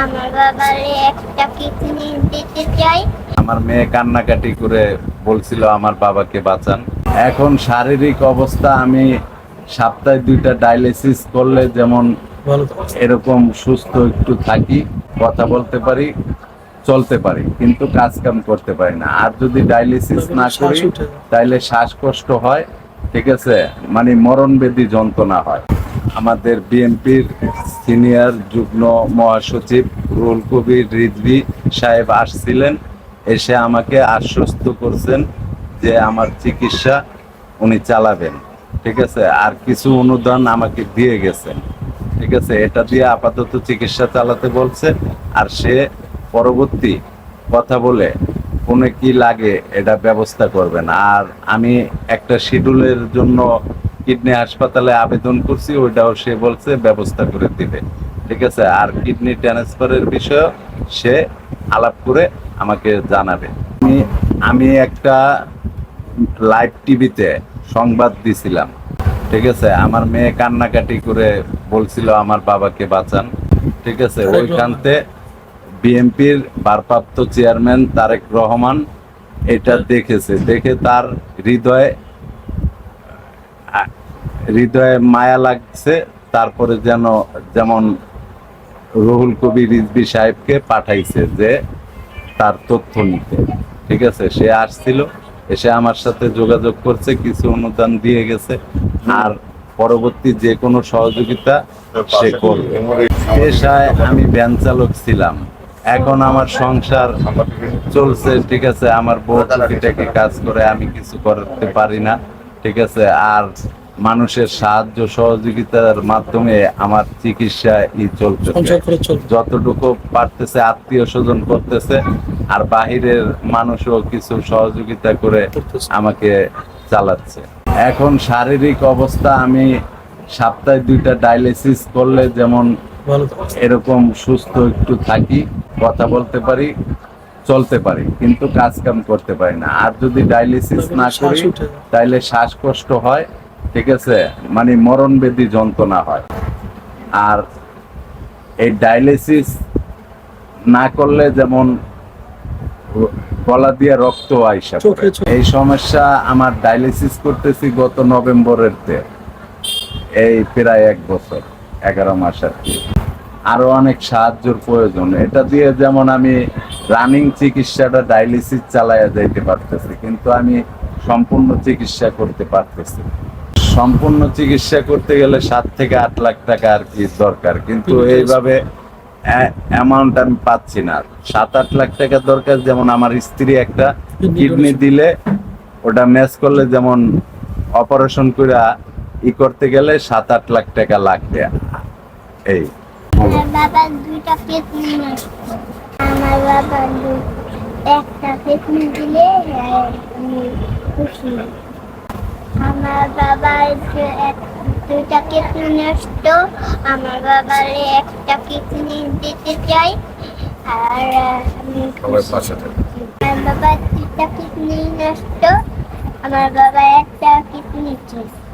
আমার বাবারে একটা কিডনি দিতে চাই। আমার মেয়ে কান্নাকাটি করে বলছিল আমার বাবাকে বাঁচান। এখন শারীরিক অবস্থা আমি সপ্তাহে দুইটা ডায়ালিসিস করলে যেমন এরকম সুস্থ একটু থাকি কথা বলতে পারি চলতে পারি কিন্তু কাজ কাম করতে পারি না। আর যদি ডায়ালিসিস না করি। তাইলে শ্বাসকষ্ট হয় ঠিক আছে? মানে মরণ বেদি যন্ত্রণা হয়। আমাদের বিএনপির সিনিয়র যুগ্ম মহাসচিব রুল কবির রিজভি সাহেব আসছিলেন, এসে আমাকে আশ্বস্ত করছেন যে আমার চিকিৎসা উনি চালাবেন। ঠিক আছে? আর কিছু অনুদান আমাকে দিয়ে গেছেন। ঠিক আছে? এটা দিয়ে আপাতত চিকিৎসা চালাতে বলছে। আর সে পরবর্তী কথা বলে কোনে কি লাগে? এটা ব্যবস্থা করবেন। আর আমি একটা শিডিউলের জন্য কিডনি হাসপাতালে আবেদন করছি ওইটাও সে বলছে ব্যবস্থা করে দিবে। ঠিক আছে? আর কিডনি ট্রান্সফারের বিষয়ে সে আলাপ করে আমাকে জানাবে। আমি আমি একটা লাইভ টিভিতে সংবাদ দিছিলাম। ঠিক আছে? আমার মেয়ে কান্নাকাটি করে বলছিল আমার বাবাকে বাঁচান। ঠিক আছে? ওইখানতে বিএনপির ভারপ্রাপ্ত চেয়ারম্যান তারেক রহমান এটা দেখেছে। দেখে তার হৃদয়ে হৃদয়ে মায়া লাগছে, তারপরে যেন যেমন রুহুল কবির রিজবি সাহেবকে পাঠাইছে যে তার তথ্য নিতে। ঠিক আছে? সে আসছিল, এসে আমার সাথে যোগাযোগ করছে, কিছু অনুদান দিয়ে গেছে, আর পরবর্তী যে কোনো সহযোগিতা সে করবে। পেশায় আমি ভ্যান চালক ছিলাম। এখন আমার সংসার চলছে, ঠিক আছে? আমার বউ কাজ করে, আমি কিছু করতে পারি না, ঠিক আছে? আর মানুষের সাহায্য সহযোগিতার মাধ্যমে আমার চিকিৎসা ই চলবে যতটুকু পারতেছে আত্মীয় স্বজন করতেছে আর বাহিরের মানুষও কিছু সহযোগিতা করে আমাকে চালাচ্ছে। এখন শারীরিক অবস্থা আমি সপ্তাহে দুইটা ডায়ালিসিস করলে যেমন এরকম সুস্থ একটু থাকি কথা বলতে পারি চলতে পারি কিন্তু কাজ কাম করতে পারি না। আর যদি ডায়ালিসিস না করি। তাইলে শ্বাসকষ্ট হয় ঠিক আছে? মানে মরণ বেদি যন্ত্রণা হয়। আর এই ডায়ালিসিস না করলে যেমন গলা দিয়ে রক্ত আইসা। এই সমস্যা আমার ডায়ালিসিস করতেছি গত নভেম্বরের তে। এই প্রায় এক বছর এগারো মাস আর কি। আরও অনেক সাহায্যের প্রয়োজন। এটা দিয়ে যেমন আমি রানিং চিকিৎসাটা ডায়ালিসিস চালাইয়া যাইতে পারতেছি কিন্তু আমি সম্পূর্ণ চিকিৎসা করতে পারতেছি। সম্পূর্ণ চিকিৎসা করতে গেলে সাত থেকে আট লাখ টাকা আর কি দরকার। কিন্তু এইভাবে অ্যামাউন্ট আমি পাচ্ছি না। সাত আট লাখ টাকা দরকার যেমন আমার স্ত্রী একটা কিডনি দিলে ওটা ম্যাচ করলে যেমন অপারেশন করে ই করতে গেলে সাত আট লাখ টাকা লাগবে। এই। আমার বাবার দুইটা কিডনি নষ্ট আমার বাবা একটা কিডনি দিলে খুশি। আমার বাবার দুটা দুইটা কিডনি নষ্ট আমার বাবার একটা কিডনি দিতে চাই। আর আমি আমার বাবার দুইটা কিডনি নষ্ট আমার বাবা একটা কিডনি চাই